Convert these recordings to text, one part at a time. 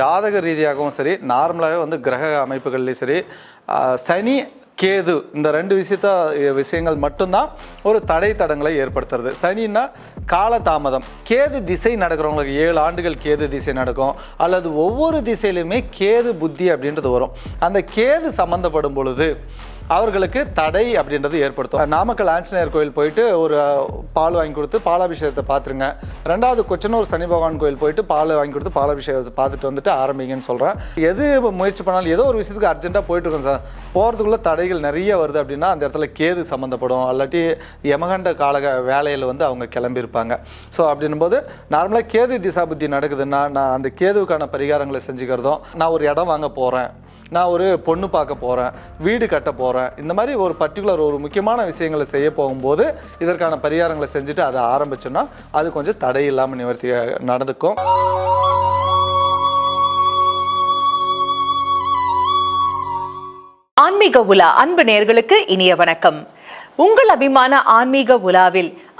ஜாதக ரீதியாகவும் சரி நார்மலாகவே வந்து கிரக அமைப்புகள்லையும் சரி சனி கேது இந்த ரெண்டு விஷயத்த விஷயங்கள் மட்டும்தான் ஒரு தடை தடங்களை ஏற்படுத்துறது. சனின்னா காலதாமதம் கேது திசை நடக்கிறவங்களுக்கு ஏழு ஆண்டுகள் கேது திசை நடக்கும். அல்லது ஒவ்வொரு திசையிலுமே கேது புத்தி அப்படின்றது வரும். அந்த கேது சம்மந்தப்படும் பொழுது அவர்களுக்கு தடை அப்படின்றது ஏற்படுத்தும். நாமக்கல் ஆஞ்சநேயர் கோயில் போயிட்டு ஒரு பால் வாங்கி கொடுத்து பாலாபிஷேகத்தை பார்த்துருங்க. ரெண்டாவது கொச்சனூர் சனி பகவான் கோயில் போயிட்டு பால் வாங்கி கொடுத்து பாலாபிஷேகத்தை பார்த்துட்டு வந்துட்டு ஆரம்பிங்கன்னு சொல்கிறேன் எது முயற்சி பண்ணாலும் ஏதோ ஒரு விஷயத்துக்கு அர்ஜென்ட்டாக போயிட்டு இருக்கோம் சார். போகிறதுக்குள்ளே தடைகள் நிறைய வருது அப்படின்னா அந்த இடத்துல கேது சம்மந்தப்படும் அல்லாட்டி யமகண்ட காலக வேலையில் வந்து அவங்க கிளம்பியிருப்பாங்க. ஸோ அப்படின்னும்போது நார்மலாக கேது திசாபுத்தி நடக்குதுன்னா நான் அந்த கேதுவுக்கான பரிகாரங்களை செஞ்சுக்கிறதும் நான் ஒரு இடம் வாங்க போகிறேன் நான் ஒரு பொண்ணு பார்க்க போகிறேன் வீடு கட்ட போகிறேன் இந்த மாதிரி ஒரு பர்டிகுலர் ஒரு முக்கியமான விஷயங்களை செய்ய போகும்போது இதற்கான பரிகாரங்களை செஞ்சுட்டு அதை ஆரம்பிச்சோன்னா அது கொஞ்சம் தடை இல்லாமல் நிவர்த்தி நடந்துக்கும். ஆன்மீக உலா அன்பு நேயர்களுக்கு இனிய வணக்கம். உங்கள் அபிமான ஆன்மீக உலாவில்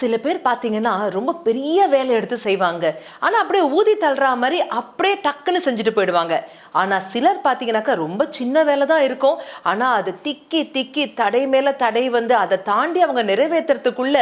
சில பேர் பார்த்தீங்கன்னா ரொம்ப பெரிய வேலை எடுத்து செய்வாங்க. ஆனால் அப்படியே ஊதி தள்ளுற மாதிரி அப்படியே டக்குன்னு செஞ்சுட்டு போயிடுவாங்க. ஆனால் சிலர் பார்த்தீங்கன்னாக்கா ரொம்ப சின்ன வேலை தான் இருக்கும். ஆனால் அது திக்கி திக்கி தடை மேலே தடை வந்து அதை தாண்டி அவங்க நிறைவேற்றுறதுக்குள்ள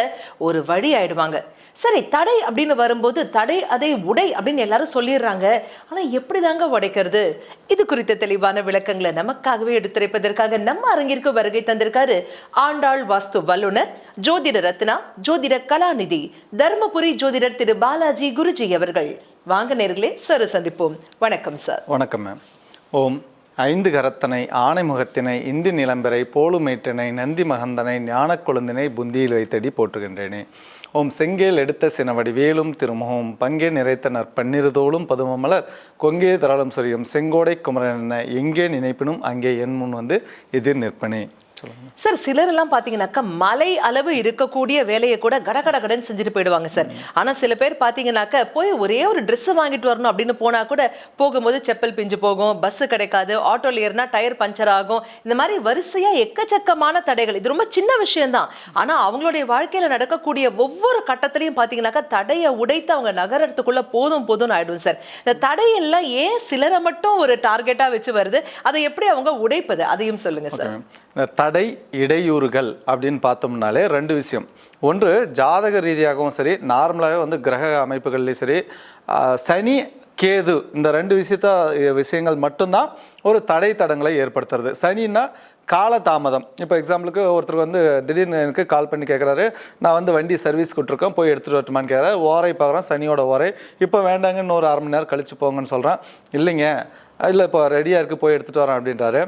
ஒரு வழி ஆயிடுவாங்க. சரி தடை அப்படின்னு வரும்போது தடை அதை உடை அப்படின்னு எல்லாரும் சொல்லிடுறாங்க. ஆனா எப்படி தாங்க உடைக்கிறது? இது குறித்த தெளிவான விளக்கங்களை நமக்காகவே எடுத்துரைப்பதற்காக நம்ம அரங்கிற்கு வருகை தந்திருக்காரு ஆண்டாள் வாஸ்து வல்லுனர் ஜோதிட ரத்னா ஜோதிட கலாநிதி தர்மபுரி ஜோதிடர் திரு பாலாஜி குருஜி அவர்கள். வாங்க நேர்களே சரு சந்திப்போம். வணக்கம் சார். வணக்கம் மேம் ஓம் ஐந்து கரத்தனை ஆனைமுகத்தினை இந்தி நிலம்பரை போலுமேற்றினை நந்தி மகந்தனை ஞானக்கொழுந்தினை புந்தியில் வைத்தடி போற்றுகின்றேனே. ஓம் செங்கேல் எடுத்த சினவடி வேலும் திருமுகம் பங்கே நிறைத்த நற்பன்னிருதோளும் பதுமமலர் கொங்கே தராளம் சொரியும் செங்கோடை குமரன் என எங்கே நினைப்பினும் அங்கே என் முன் வந்து எதிர் நிற்பனே. சார் சிலர் எல்லாம் பாத்தீங்கன்னாக்கா மலை அளவு இருக்கக்கூடிய வேலையை கூட கட கட கடன்னு செஞ்சுட்டு போயிடுவாங்க சார் ஆனா சில பேர் பாத்தீங்கன்னாக்க போய் ஒரே ஒரு Dress வாங்கிட்டு வரணும் அப்படின்னு போனா கூட போகும்போது செப்பல் பிஞ்சு போகும் பஸ் கிடைக்காது ஆட்டோல ஏறினா டயர் பஞ்சர் ஆகும். இந்த மாதிரி வரிசையா எக்கச்சக்கமான தடைகள். இது ரொம்ப சின்ன விஷயம்தான். ஆனா அவங்களுடைய வாழ்க்கையில நடக்கக்கூடிய ஒவ்வொரு கட்டத்திலையும் பாத்தீங்கன்னாக்கா தடையை உடைத்து அவங்க நகரத்துக்குள்ள போதும் போதும்னு ஆயிடும் சார் இந்த தடையெல்லாம் ஏன் சிலரை மட்டும் ஒரு டார்கெட்டா வச்சு வருது? அதை எப்படி அவங்க உடைப்பது? அதையும் சொல்லுங்க சார் தடை இடையூறுகள் அப்படின்னு பார்த்தோம்னாலே ரெண்டு விஷயம். ஒன்று ஜாதக ரீதியாகவும் சரி நார்மலாகவே வந்து கிரக அமைப்புகள்லேயும் சரி சனி கேது இந்த ரெண்டு விஷயத்த விஷயங்கள் மட்டும்தான் ஒரு தடை தடங்களை ஏற்படுத்துறது. சனின்னா காலதாமதம். இப்போ எக்ஸாம்பிளுக்கு ஒருத்தர் வந்து திடீர்னு எனக்கு கால் பண்ணி கேட்குறாரு நான் வந்து வண்டி சர்வீஸ் கொடுத்துருக்கேன் போய் எடுத்துகிட்டு வரட்டுமான்னு கேட்குறாரு ஓரை பார்க்குறேன் சனியோட ஓரை. இப்போ வேண்டாங்கன்னு ஒரு அரை மணி நேரம் கழிச்சு போங்கன்னு சொல்கிறேன் இல்லைங்க இல்லை இப்போ ரெடியாக இருக்குது போய் எடுத்துகிட்டு வரேன் அப்படின்றாரு.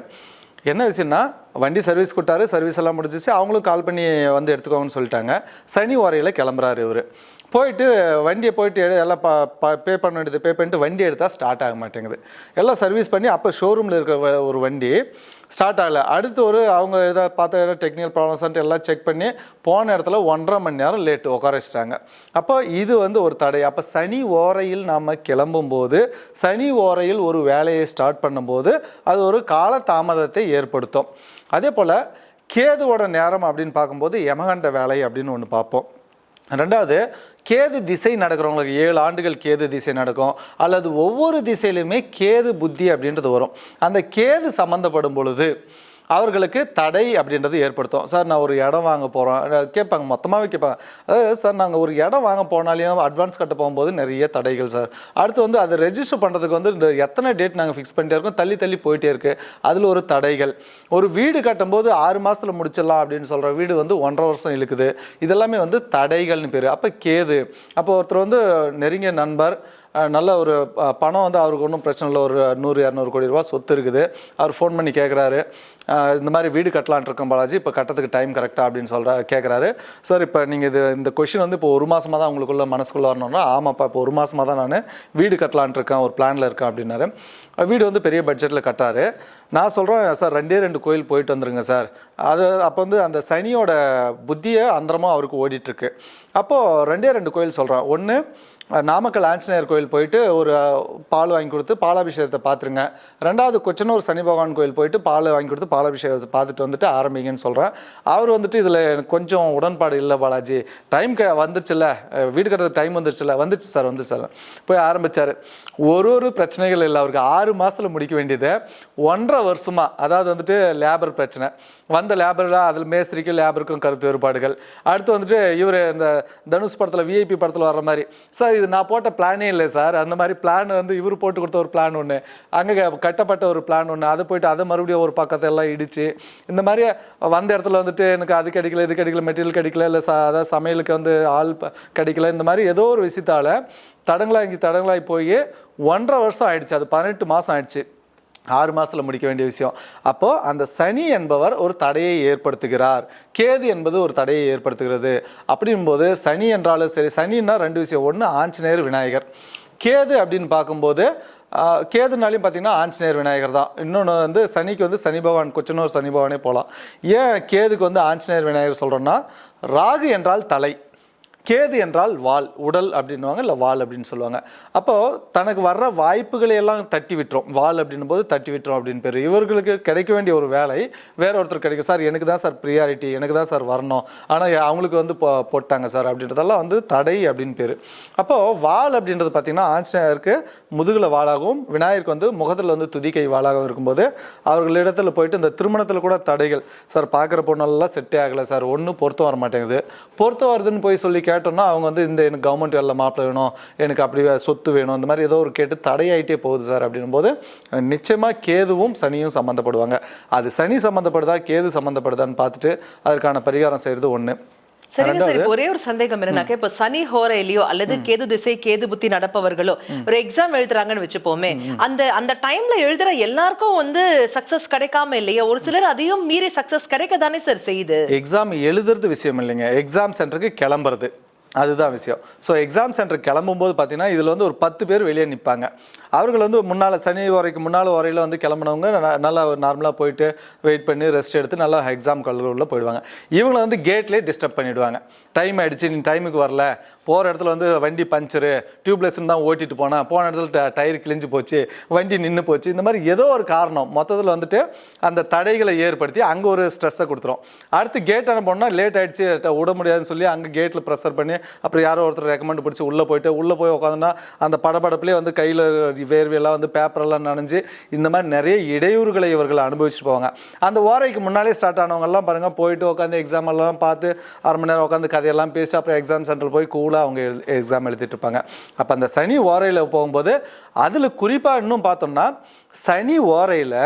என்ன விஷயம்னா வண்டி சர்வீஸ் கொடுத்தாரு சர்வீஸ் எல்லாம் முடிஞ்சிச்சு. அவங்களும் கால் பண்ணி வந்து எடுத்துக்கோங்கன்னு சொல்லிட்டாங்க. சனி ஓரையில் கிளம்புறாரு இவர். போயிட்டு வண்டியை போயிட்டு எடு- எல்லாம் பே பண்ண வேண்டியது பே பண்ணிட்டு வண்டி எடுத்தால் ஸ்டார்ட் ஆக மாட்டேங்குது. எல்லாம் சர்வீஸ் பண்ணி அப்போ ஷோரூமில் இருக்கிற ஒரு வண்டி ஸ்டார்ட் ஆகலை. அடுத்து ஒரு அவங்க இதை பார்த்த டெக்னிக்கல் ப்ராப்ளம்ஸ்ன்ட்டு எல்லாம் செக் பண்ணி போன இடத்துல ஒன்றரை மணி நேரம் லேட்டு உட்கார வச்சிட்டாங்க. அப்போ இது வந்து ஒரு தடை. அப்போ சனி ஓரையில் நாம் கிளம்பும்போது சனி ஓரையில் ஒரு வேலையை ஸ்டார்ட் பண்ணும்போது அது ஒரு கால தாமதத்தை ஏற்படுத்தும். அதே போல் கேதுவோட நேரம் அப்படின்னு பார்க்கும்போது யமகண்ட வேலை அப்படின்னு ஒன்று பார்ப்போம். ரெண்டாவது கேது திசை நடக்கிறவங்களுக்கு ஏழு ஆண்டுகள் கேது திசை நடக்கும் அல்லது ஒவ்வொரு திசையிலுமே கேது புத்தி அப்படின்றது வரும். அந்த கேது சம்மந்தப்படும் பொழுது அவர்களுக்கு தடை அப்படின்றது ஏற்படுத்தும். சார் நான் ஒரு இடம் வாங்க போகிறோம் கேட்பாங்க மொத்தமாகவே கேட்பாங்க. அதாவது சார் நாங்கள் ஒரு இடம் வாங்க போனாலையும் அட்வான்ஸ் கட்ட போகும்போது நிறைய தடைகள் சார். அடுத்து வந்து அதை ரெஜிஸ்டர் பண்ணுறதுக்கு வந்து இந்த எத்தனை டேட் நாங்கள் ஃபிக்ஸ் பண்ணிட்டே இருக்கோம் தள்ளி தள்ளி போயிட்டே இருக்குது அதில் ஒரு தடைகள். ஒரு வீடு கட்டும்போது ஆறு மாதத்தில் முடிச்சிடலாம் அப்படின்னு சொல்கிற வீடு வந்து ஒன்றரை வருஷம் இழுக்குது. இதெல்லாமே வந்து தடைகள்னு பேர். அப்போ கேது. அப்போ ஒருத்தர் வந்து நெருங்கிய நண்பர் நல்ல ஒரு பணம் வந்து அவருக்கு ஒன்றும் பிரச்சனை இல்லை. ஒரு நூறு இரநூறு கோடி ரூபா சொத்து இருக்குது. அவர் ஃபோன் பண்ணி கேட்குறாரு இந்த மாதிரி வீடு கட்டலான்ட்டு இருக்கோம் பாலாஜி. இப்போ கட்டத்துக்கு டைம் கரெக்டாக அப்படின்னு சொல்கிற கேட்குறாரு சார் இப்போ நீங்கள் இது இந்த கொஷின் வந்து இப்போ ஒரு மாதமாக தான் உங்களுக்குள்ளே மனசுக்குள்ள வரணும்னா ஆமாப்பா இப்போ ஒரு மாதமாக தான் நான் வீடு கட்டலான்ட்டு இருக்கேன். ஒரு பிளானில் இருக்கேன் அப்படின்னாரு. வீடு வந்து பெரிய பட்ஜெட்டில் கட்டாரு. நான் சொல்கிறேன் சார் ரெண்டே ரெண்டு கோயில் போயிட்டு வந்துருங்க சார் அது அப்போ வந்து அந்த சனியோட புத்தியை அந்தரமாக அவருக்கு ஓடிட்டுருக்கு அப்போது ரெண்டே ரெண்டு கோயில் சொல்கிறேன் ஒன்று நாமக்கல் ஆஞ்சநேயர் கோயில் போயிட்டு ஒரு பால் வாங்கி கொடுத்து பாலாபிஷேகத்தை பார்த்துருங்க. ரெண்டாவது கொச்சனூர் சனி பகவான் கோயில் போயிட்டு பால் வாங்கி கொடுத்து பாலாபிஷேகத்தை பார்த்துட்டு வந்துட்டு ஆரம்பிங்கன்னு சொல்கிறேன் அவர் வந்துட்டு இதில் எனக்கு கொஞ்சம் உடன்பாடு இல்லை பாலாஜி. டைம் க வந்துருச்சுல்ல. வீடு கட்டுறது டைம் வந்துருச்சுல்ல. வந்துச்சு சார் வந்து சார். போய் ஆரம்பிச்சார். ஒரு ஒரு பிரச்சனைகள் இல்லை. அவருக்கு ஆறு மாதத்தில் முடிக்க வேண்டியது. ஒன்றரை வருஷமாக அதாவது வந்துட்டு லேபர் பிரச்சனை. வந்த லேபரில் அதில் மேஸ்திரிக்கும் லேபருக்கும் கருத்து வேறுபாடுகள். அடுத்து வந்துட்டு இவர் இந்த தனுஷ் படத்தில் விஐபி படத்தில் வர்ற மாதிரி. சார் இது நான் போட்ட பிளானே இல்லை சார். அந்த மாதிரி பிளான் வந்து இவர் போட்டு கொடுத்த ஒரு பிளான் ஒன்று அங்கே கட்டப்பட்ட ஒரு பிளான் ஒன்று அதை போயிட்டு அதை மறுபடியும் ஒரு பக்கத்தை எல்லாம் இந்த மாதிரி வந்த இடத்துல வந்துட்டு எனக்கு அது கிடைக்கல இது கிடைக்கல மெட்டீரியல் கிடைக்கல இல்லை ச அதாவது சமையலுக்கு வந்து ஆள் கிடைக்கல. இந்த மாதிரி ஏதோ ஒரு விஷயத்தால் தடங்களாகி தடங்களாகி போய் ஒன்றரை வருஷம் ஆயிடுச்சு. அது பதினெட்டு மாதம் ஆயிடுச்சு. ஆறு மாதத்தில் முடிக்க வேண்டிய விஷயம். அப்போது அந்த சனி என்பவர் ஒரு தடையை ஏற்படுத்துகிறார். கேது என்பது ஒரு தடையை ஏற்படுத்துகிறது. அப்படிங்கும்போது சனி என்றாலும் சரி சனின்னா ரெண்டு விஷயம். ஒன்று ஆஞ்சநேயர் விநாயகர். கேது அப்படின்னு பார்க்கும்போது கேதுனாலையும் பார்த்தீங்கன்னா ஆஞ்சநேயர் விநாயகர் தான். இன்னொன்று வந்து சனிக்கு வந்து சனி பகவான் கொச்சனூர் சனி பகவானே போகலாம் ஏன் கேதுக்கு வந்து ஆஞ்சநேயர் விநாயகர் சொல்கிறோன்னா ராகு என்றால் தலை. கேது என்றால் வால் உடல் அப்படின்னுவாங்க இல்லை வால் அப்படின்னு சொல்லுவாங்க. அப்போது தனக்கு வர்ற வாய்ப்புகளை எல்லாம் தட்டி விட்டுரும். வால் அப்படின்னும் போது தட்டி விட்டுரும் அப்படின்னு பேர். இவர்களுக்கு கிடைக்க வேண்டிய ஒரு வேலை வேற ஒருத்தர் கிடைக்கும். சார் எனக்கு தான் சார் ப்ரியாரிட்டி எனக்கு தான் சார் வரணும். ஆனால் அவங்களுக்கு வந்து போ போட்டாங்க சார் அப்படின்றதெல்லாம் வந்து தடை அப்படின்னு பேர். அப்போது வால் அப்படின்றது பார்த்திங்கன்னா ஆஞ்சநேயருக்கு முதுகில் வாளாகவும் விநாயகருக்கு வந்து முகத்தில் வந்து துதிக்கை வாளாகவும் இருக்கும்போது அவர்களிடத்தில் போயிட்டு இந்த திருமணத்தில் கூட தடைகள். சார் பார்க்குற பொண்ணெல்லாம் செட்டே ஆகலை சார். ஒன்றும் பொருத்தம் வர மாட்டேங்குது பொருத்தம் வருதுன்னு போய் சொல்லி கேட்டோம்னா அவங்க வந்து இந்த எனக்கு கவர்மெண்ட் வேலை மாப்பிள்ளை வேணும் எனக்கு அப்படி சொத்து வேணும் இந்த மாதிரி ஏதோ ஒரு கேட்டு தடையாயிட்டே போகுது சார் அப்படின்னும் போது நிச்சயமாக கேதுவும் சனியும் சம்மந்தப்படுவாங்க அது சனி சம்மந்தப்படுதா கேது சம்மந்தப்படுதான்னு பார்த்துட்டு அதற்கான பரிகாரம் செய்கிறது ஒன்று சரிங்க சார் ஒரே ஒரு சந்தேகம் என்னன்னாக்க இப்ப சனி ஹோரையிலயோ அல்லது கேது திசை கேது புத்தி நடப்பவர்களோ ஒரு எக்ஸாம் எழுதுறாங்கன்னு வச்சுப்போமே அந்த அந்த டைம்ல எழுதுற எல்லாருக்கும் வந்து சக்சஸ் கிடைக்காம இல்லையா? ஒரு சிலர் அதையும் மீறி சக்சஸ் கிடைக்க தானே சார் செய்யுது? எக்ஸாம் எழுதுறது விஷயம் இல்லைங்க. எக்ஸாம் சென்டருக்கு கிளம்புறது. அதுதான் விஷயம். ஸோ எக்ஸாம் சென்டர் கிளம்பும்போது பார்த்தீங்கன்னா இதில் வந்து ஒரு பத்து பேர் வெளியே நிற்பாங்க அவர்கள் வந்து முன்னால் சனி வரைக்கும் முன்னால் வரையில் வந்து கிளம்புனவங்க ந- நல்லா நார்மலாக போயிட்டு வெயிட் பண்ணி ரெஸ்ட் எடுத்து நல்லா எக்ஸாம் கல்லூரியில் போயிடுவாங்க. இவங்களை வந்து கேட்லேயே டிஸ்டர்ப் பண்ணிவிடுவாங்க டைம் ஆகிடுச்சு நீ டைமுக்கு வரல. போகிற இடத்துல வந்து வண்டி பஞ்சரு டியூப்லெஸ்ன்னு தான் ஓட்டிட்டு போனேன் போன இடத்துல ட- டயர் கிழிஞ்சு போச்சு வண்டி நின்று போச்சு இந்த மாதிரி ஏதோ ஒரு காரணம். மொத்தத்தில் வந்துட்டு அந்த தடைகளை ஏற்படுத்தி அங்கே ஒரு ஸ்ட்ரெஸ்ஸை கொடுத்துரும். அடுத்து கேட் அனுப்பணும்னா லேட் ஆகிடுச்சு விட முடியாதுன்னு சொல்லி அங்கே கேட்டில் ப்ரெஷர் பண்ணி அப்புறம் யாரோ ஒருத்தர் ரெக்கமெண்ட் பிடிச்சி உள்ளே போயிட்டு உள்ளே போய் உட்காந்துனா அந்த படபடப்புலேயே வந்து கையில் வேர்வையெல்லாம் வந்து பேப்பரெல்லாம் நனைஞ்சு இந்த மாதிரி நிறைய இடையூறுகளை இவர்கள் அனுபவிச்சுட்டு போவாங்க. அந்த ஓரைக்கு முன்னாலே ஸ்டார்ட் ஆனவங்கெல்லாம் பாருங்கள் போயிட்டு உட்காந்து எக்ஸாம் எல்லாம் பார்த்து அரை மணி நேரம் உட்காந்து கதையெல்லாம் பேசிட்டு அப்புறம் எக்ஸாம் சென்டர் போய் கூலாக அவங்க எக்ஸாம் எழுதிட்டு இருப்பாங்க. அப்போ அந்த சனி ஓரையில் போகும்போது அதில் குறிப்பாக இன்னும் பார்த்தோம்னா சனி ஓரையில்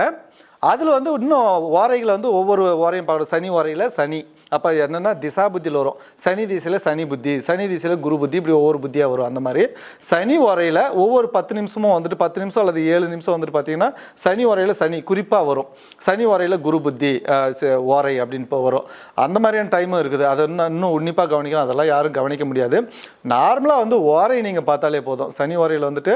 அதில் வந்து இன்னும் ஓரைகளை வந்து ஒவ்வொரு ஓரையும் பார்க்கணும் சனி ஓரையில் சனி. அப்போ என்னென்னா திசா புத்தியில் வரும். சனி திசையில் சனி புத்தி சனி திசையில் குரு புத்தி இப்படி ஒவ்வொரு புத்தியாக வரும். அந்த மாதிரி சனி ஓரையில் ஒவ்வொரு பத்து நிமிஷமும் வந்துட்டு பத்து நிமிஷம் அல்லது ஏழு நிமிஷம் வந்துட்டு பார்த்தீங்கன்னா சனி ஓரையில் சனி குறிப்பாக வரும். சனி ஓரையில் குரு புத்தி ஓரை அப்படின்னு இப்போ வரும். அந்த மாதிரியான டைமும் இருக்குது. அதை இன்னும் இன்னும் உன்னிப்பாக கவனிக்கணும். அதெல்லாம் யாரும் கவனிக்க முடியாது. நார்மலாக வந்து ஓரை நீங்கள் பார்த்தாலே போதும். சனி ஓரையில் வந்துட்டு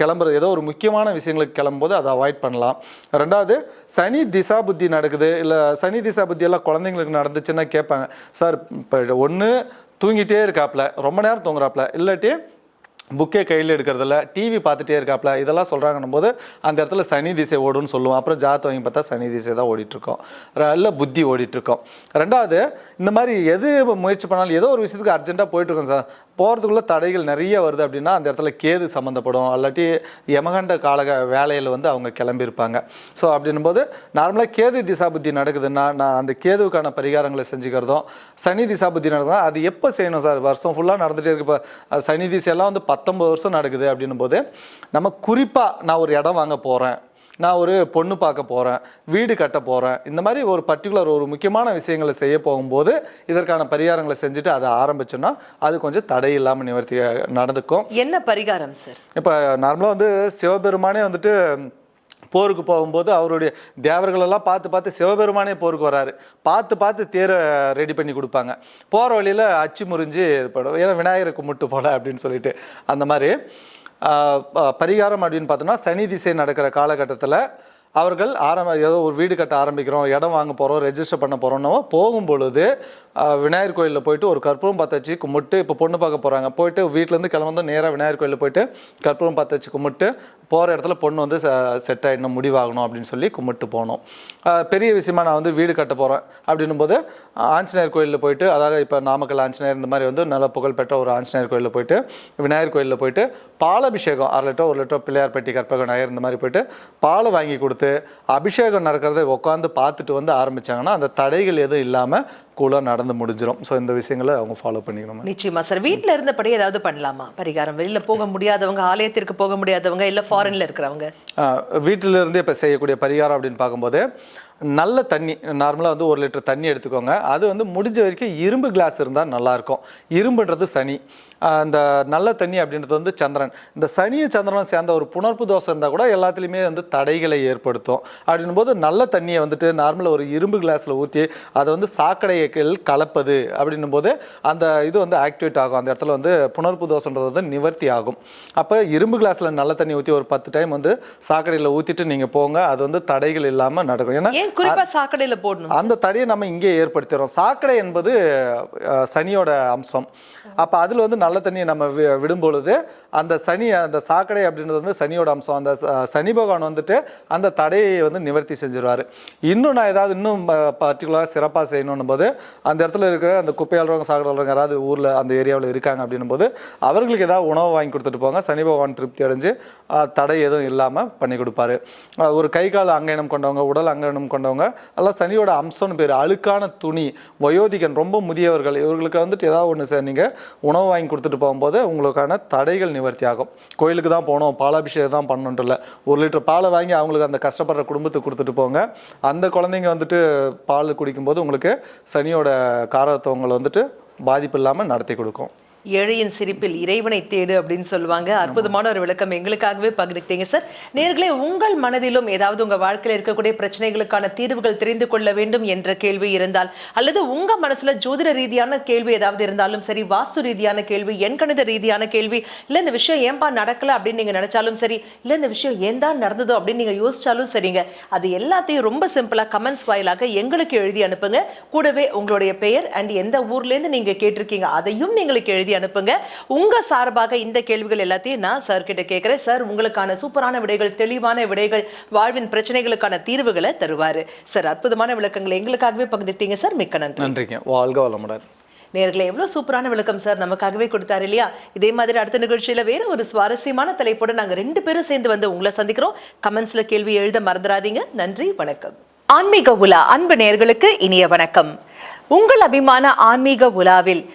கிளம்புறது ஏதோ ஒரு முக்கியமான விஷயங்களுக்கு கிளம்பும்போது அதை அவாய்ட் பண்ணலாம். ரெண்டாவது சனி திசா புத்தி நடக்குது. இல்லை சனி திசா புத்தி எல்லாம் குழந்தைங்களுக்கு இருந்துச்சுன்னா கேட்பாங்க சார் இப்போ ஒன்று தூங்கிட்டே இருக்காப்ல ரொம்ப நேரம் தூங்குறாப்ல இல்லாட்டி புக்கே கையில் எடுக்கிறதில்ல டிவி பார்த்துட்டே இருக்காப்ல இதெல்லாம் சொல்கிறாங்கன்னும் போது அந்த இடத்துல சனி திசை ஓடுன்னு சொல்லுவோம். அப்புறம் ஜாத் வாங்கி பார்த்தா சனி திசை தான் ஓடிட்டுருக்கோம். இல்லை புத்தி ஓடிட்டுருக்கோம். ரெண்டாவது இந்த மாதிரி எது முயற்சி பண்ணாலும் ஏதோ ஒரு விஷயத்துக்கு அர்ஜென்ட்டாக போயிட்டுருக்கோம் சார். போகிறதுக்குள்ள தடைகள் நிறைய வருது அப்படின்னா அந்த இடத்துல கேது சம்மந்தப்படும் அல்லாட்டி யமகண்ட காலக வேலையில் வந்து அவங்க கிளம்பியிருப்பாங்க. ஸோ அப்படின்னும் போது நார்மலாக கேது திசா புத்தி நடக்குதுன்னா நான் அந்த கேதுவுக்கான பரிகாரங்களை செஞ்சுக்கிறதும் சனி திசா புத்தி அது எப்போ செய்யணும் சார்? வருஷம் ஃபுல்லாக நடந்துகிட்டே இருக்கு. இப்போ சனி திசையெல்லாம் வந்து பத்தொம்பது வருஷம் நடக்குது அப்படின்னும் போது நம்ம குறிப்பாக நான் ஒரு இடம் வாங்க போகிறேன் நான் ஒரு பொண்ணு பார்க்க போகிறேன் வீடு கட்ட போகிறேன் இந்த மாதிரி ஒரு பர்டிகுலர் ஒரு முக்கியமான விஷயங்களை செய்ய போகும்போது இதற்கான பரிகாரங்களை செஞ்சுட்டு அதை ஆரம்பிச்சோன்னா அது கொஞ்சம் தடை இல்லாமல் நிவர்த்தி நடந்துக்கும். என்ன பரிகாரம் சார் இப்போ நார்மலாக வந்து சிவபெருமானே வந்துட்டு போருக்கு போகும்போது அவருடைய தேவர்களெல்லாம் பார்த்து பார்த்து சிவபெருமானே போருக்கு வராரு. பார்த்து பார்த்து தேரை ரெடி பண்ணி கொடுப்பாங்க. போகிற வழியில் அச்சு முறிஞ்சு ஏன்னா விநாயகரை கும்பிட்டு போல அப்படின்னு சொல்லிட்டு. அந்த மாதிரி. பரிகாரம் அப்படின்னு பார்த்தோம்னா சனி திசை நடக்கிற காலகட்டத்தில் அவர்கள் ஆரம்ப ஏதோ ஒரு வீடு கட்ட ஆரம்பிக்கிறோம் இடம் வாங்க போகிறோம் ரெஜிஸ்டர் பண்ண போகிறோம்னா போகும் பொழுது விநாயகர் கோயிலில் போயிட்டு ஒரு கற்பூரம் பத்தச்சு கும்பிட்டு இப்போ பொண்ணு பார்க்க போகிறாங்க போயிட்டு வீட்டிலேருந்து கிளம்புந்து நேராக விநாயகர் கோயிலில் போயிட்டு கற்பூரம் பத்தச்சு கும்பிட்டு போகிற இடத்துல பொண்ணு வந்து செட் ஆகிடணும் முடிவாகணும் அப்படின்னு சொல்லி கும்பிட்டு போகணும் பெரிய விஷயமா நான் வந்து வீடு கட்ட போகிறேன் அப்படின்னும் போது ஆஞ்சநேயர் கோயிலில் போயிட்டு அதாவது இப்போ நாமக்கல் ஆஞ்சநேயர் இந்த மாதிரி வந்து நல்ல புகழ்பெற்ற ஒரு ஆஞ்சநேயர் கோயிலில் போயிட்டு விநாயகர் கோயிலில் போயிட்டு பாலாபிஷேகம் அரை லிட்டர் ஒரு லிட்டர் பிள்ளையார்பட்டி கற்பக நாயர் இந்த மாதிரி போயிட்டு பாலை வாங்கி கொடுத்து அபிஷேகம் நடக்கிறத உட்காந்து பார்த்துட்டு வந்து ஆரம்பிச்சாங்கன்னா அந்த தடைகள் எதுவும் இல்லாமல் கூலாக நடந்து முடிஞ்சிடும் ஸோ இந்த விஷயங்களை அவங்க ஃபாலோ பண்ணிக்கணும். நிச்சயமா சார். வீட்ல இருந்தபடி ஏதாவது பண்ணலாமா? பரிகாரம். வெளியில போக முடியாதவங்க ஆலயத்திற்கு போக முடியாதவங்க இல்ல ஃபாரின்ல இருக்கிறவங்க? வீட்டிலிருந்து இப்போ செய்யக்கூடிய பரிகாரம் அப்படின்னு பார்க்கும்போது நல்ல தண்ணி நார்மலாக வந்து ஒரு லிட்டர் தண்ணி எடுத்துக்கோங்க. அது வந்து முடிஞ்ச வரைக்கும் இரும்பு கிளாஸ் இருந்தால் நல்லாயிருக்கும். இரும்புன்றது சனி. அந்த நல்ல தண்ணி அப்படின்றது வந்து சந்திரன். இந்த சனியும் சந்திரனும் சேர்ந்த ஒரு புணர்ப்பு தோசை இருந்தால் கூட எல்லாத்துலேயுமே வந்து தடைகளை ஏற்படுத்தும். அப்படின்னும் போது நல்ல தண்ணியை வந்துட்டு நார்மலாக ஒரு இரும்பு கிளாஸில் ஊற்றி அதை வந்து சாக்கடைகள் கலப்பது அப்படின்னும் போது அந்த இது வந்து ஆக்டிவேட் ஆகும். அந்த இடத்துல வந்து புணர்ப்பு தோசைன்றது வந்து நிவர்த்தி ஆகும். அப்போ இரும்பு கிளாஸில் நல்ல தண்ணி ஊற்றி ஒரு பத்து டைம் வந்து சாக்கடையில் ஊற்றிட்டு நீங்கள் போங்க. அது வந்து தடைகள் இல்லாமல் நடக்கும். ஏன்னா ஏன் குறிப்பா சாக்கடையில போடணும். அந்த தடையை நம்ம இங்கே ஏற்படுத்திடுறோம். சாக்கடை என்பது சனியோட அம்சம். அப்போ அதில் வந்து நல்ல தண்ணியை நம்ம வி- விடும் பொழுது அந்த சனி அந்த சாக்கடை அப்படின்றது வந்து சனியோட அம்சம். அந்த சனி பகவான் வந்துட்டு அந்த தடையை வந்து நிவர்த்தி செஞ்சிருவார். இன்னும் நான் ஏதாவது இன்னும் பர்டிகுலராக சிறப்பாக செய்யணும் போது அந்த இடத்துல இருக்கிற அந்த குப்பையாளறவங்க சாக்கடையாளறவங்க யாராவது ஊரில் அந்த ஏரியாவில் இருக்காங்க அப்படின்னும் போது அவர்களுக்கு ஏதாவது உணவு வாங்கி கொடுத்துட்டு போங்க. சனி பகவான் திருப்தி அடைஞ்சு தடை எதுவும் இல்லாமல் பண்ணி கொடுப்பாரு. ஒரு கை கால் அங்கீனம் கொண்டவங்க உடல் அங்கீனம் பண்ணவங்க எல்லாம் சனியோட அம்சம்னு பேர் அழுக்கான துணி வயோதிகன் ரொம்ப முதியவர்கள் இவர்களுக்கு வந்துட்டு ஏதாவது ஒன்று நீங்கள் உணவு வாங்கி கொடுத்துட்டு போகும்போது உங்களுக்கான தடைகள் நிவர்த்தி ஆகும் கோயிலுக்கு தான் போகணும் பாலாபிஷேகம் தான் பண்ணணுன்ட்டு இல்லை. ஒரு லிட்டர் பாலை வாங்கி அவங்களுக்கு அந்த கஷ்டப்படுற குடும்பத்துக்கு கொடுத்துட்டு போங்க. அந்த குழந்தைங்க வந்துட்டு பால் குடிக்கும்போது உங்களுக்கு சனியோட காரத்துவங்களை வந்துட்டு பாதிப்பு இல்லாமல் நடத்தி கொடுக்கும். ஏழையின் சிரிப்பில் இறைவனை தேடு அப்படின்னு சொல்லுவாங்க. அற்புதமான ஒரு விளக்கம் எங்களுக்காகவே பகிர்ந்துக்கிட்டீங்க சார் நேர்களே உங்கள் மனதிலும் ஏதாவது உங்க வாழ்க்கையில் இருக்கக்கூடிய பிரச்சனைகளுக்கான தீர்வுகள் தெரிந்து கொள்ள வேண்டும் என்ற கேள்வி இருந்தால் அல்லது உங்க மனசுல ஜோதிட ரீதியான கேள்வி ஏதாவது இருந்தாலும் சரி வாஸ்து ரீதியான கேள்வி எண்கணித ரீதியான கேள்வி இல்ல இந்த விஷயம் ஏன்பா நடக்கல அப்படின்னு நீங்க நினைச்சாலும் சரி இல்ல இந்த விஷயம் ஏன் தான் நடந்ததோ அப்படின்னு நீங்க யோசிச்சாலும் சரிங்க. அது எல்லாத்தையும் ரொம்ப சிம்பிளா கமெண்ட்ஸ் வாயிலாக எங்களுக்கு எழுதி அனுப்புங்க. கூடவே உங்களுடைய பெயர் அண்ட் எந்த ஊர்ல இருந்து நீங்க கேட்டிருக்கீங்க அதையும் எங்களுக்கு எழுதி அனுப்புங்க. உங்க சார்பாக இந்த கேள்விகள் எல்லாத்தையும் நான் சார் கிட்ட கேட்கிறேன். சார் உங்களுக்கான சூப்பரான விடைகள் தெளிவான விடைகள் வாழ்வின் பிரச்சனைகளுக்கான தீர்வுகளை தருவாரு. சார் அற்புதமான விளக்கங்களை எங்களுக்காகவே பகிர்ந்துட்டீங்க சார் மிக்க நன்றி. நன்றிங்க. வாழ்க வளமுடன். நேர்களை எவ்வளவு சூப்பரான விளக்கம் சார் நமக்காகவே கொடுத்தாரு இல்லையா? இதே மாதிரி அடுத்த நிகழ்ச்சியில வேற ஒரு சுவாரஸ்யமான தலைப்போட நாங்க ரெண்டு பேரும் சேர்ந்து வந்து உங்களை சந்திக்கிறோம். கமெண்ட்ஸ்ல கேள்வி எழுத மறந்துடாதீங்க. நன்றி வணக்கம். ஆன்மீக உலா அன்பு நேர்களுக்கு இனிய வணக்கம். உங்கள் அபிமான ஆன்மீக உலாவில்